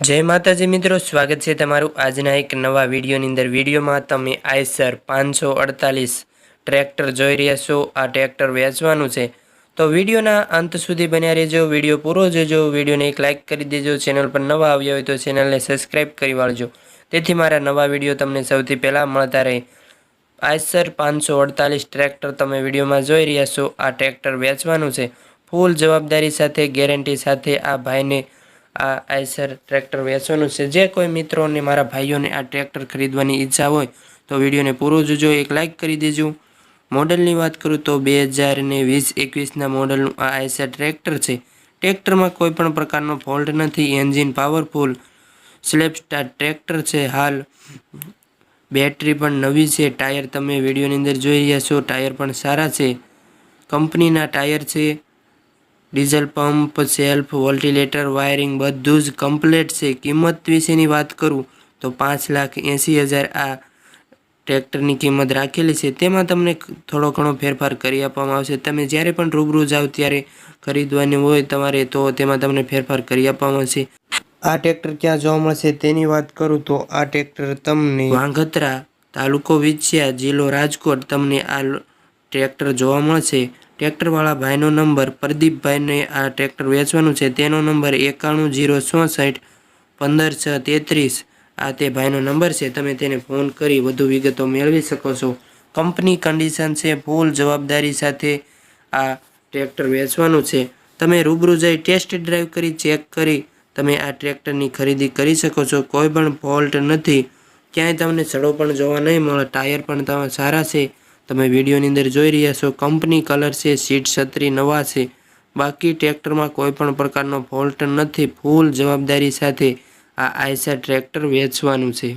જય માતાજી મિત્રો, સ્વાગત છે તમારું આજના એક નવા વિડીયોની અંદર. વિડીયોમાં તમે આઈસર પાંચસો અડતાલીસ ટ્રેક્ટર જોઈ રહ્યા છો. આ ટ્રેક્ટર વેચવાનું છે. તો વિડીયોના અંત સુધી બન્યા રહેજો. વીડિયો પૂરો જોજો. વિડીયોને એક લાઇક કરી દેજો. ચેનલ પર નવા આવ્યા હોય તો ચેનલને સબસ્ક્રાઈબ કરી વાળજો. તેથી મારા નવા વીડિયો તમને સૌથી પહેલાં મળતા રહે. આઈસર પાંચસો અડતાલીસ ટ્રેક્ટર તમે વિડીયોમાં જોઈ રહ્યા છો. આ ટ્રેક્ટર વેચવાનું છે. ફૂલ જવાબદારી સાથે, ગેરંટી સાથે આ ભાઈને આ આઈસર ટ્રેક્ટર વેચવાનું છે. જે કોઈ મિત્રોને મારા ભાઈઓને આ ટ્રેક્ટર ખરીદવાની ઈચ્છા હોય તો વિડીયોને પૂરો જોજો. એક લાઇક કરી દેજો. મોડલની વાત કરું તો બે હજાર ને વીસ એકવીસના મોડલનું આ આઈસર ટ્રેક્ટર છે. ટ્રેક્ટરમાં કોઈ પણ પ્રકારનો ફોલ્ટ નથી. એન્જિન પાવરફુલ સ્લેપ સ્ટાર ટ્રેક્ટર છે. હાલ બેટરી પણ નવી છે. ટાયર તમે વિડીયોની અંદર જોઈ રહ્યા છો. ટાયર પણ સારા છે. કંપનીના ટાયર છે. ડીઝલ પંપ, સેલ્ફ વોલ્ટિલેટર, વાયરિંગ બધું જ કમ્પ્લીટ છે. કિંમત વિશેની વાત કરું તો પાંચ લાખ એંસી હજાર આ ટ્રેક્ટરની કિંમત રાખેલી છે. તેમાં તમને થોડો ઘણો ફેરફાર કરી આપવામાં આવશે. તમે જ્યારે પણ રૂબરૂ જાઓ ત્યારે ખરીદવાની હોય તમારે તો તેમાં તમને ફેરફાર કરી આપવામાં આવશે. આ ટ્રેક્ટર ક્યાં જોવા મળશે તેની વાત કરું તો આ ટ્રેક્ટર તમને વાંગત્રા તાલુકો વિછિયા જિલ્લો રાજકોટ તમને આ ટ્રેક્ટર જોવા મળશે. ટ્રેક્ટરવાળા ભાઈનો નંબર, પ્રદીપભાઈને આ ટ્રેક્ટર વેચવાનું છે, તેનો નંબર એકાણું જીરો ચોસઠ પંદર છ તેત્રીસ. આ તે ભાઈનો નંબર છે, તમે તેને ફોન કરી વધુ વિગતો મેળવી શકો છો. કંપની કન્ડિશન છે, ફૂલ જવાબદારી સાથે આ ટ્રેક્ટર વેચવાનું છે. તમે રૂબરૂ જઈ ટેસ્ટ ડ્રાઈવ કરી, ચેક કરી, તમે આ ટ્રેક્ટરની ખરીદી કરી શકો છો. કોઈ પણ ફોલ્ટ નથી. ક્યાંય તમને સડો પણ જોવા નહીં મળે, ટાયર પણ તમે સારા છે. તમે વિડીયોની અંદર જોઈ રહ્યા છો, કંપની કલર છે, સીટ છત્રી નવા છે. બાકી ટ્રેક્ટરમાં કોઈ પણ પ્રકારનો ફોલ્ટ નથી, ફૂલ જવાબદારી સાથે આ આઈસા ટ્રેક્ટર વેચવાનું છે.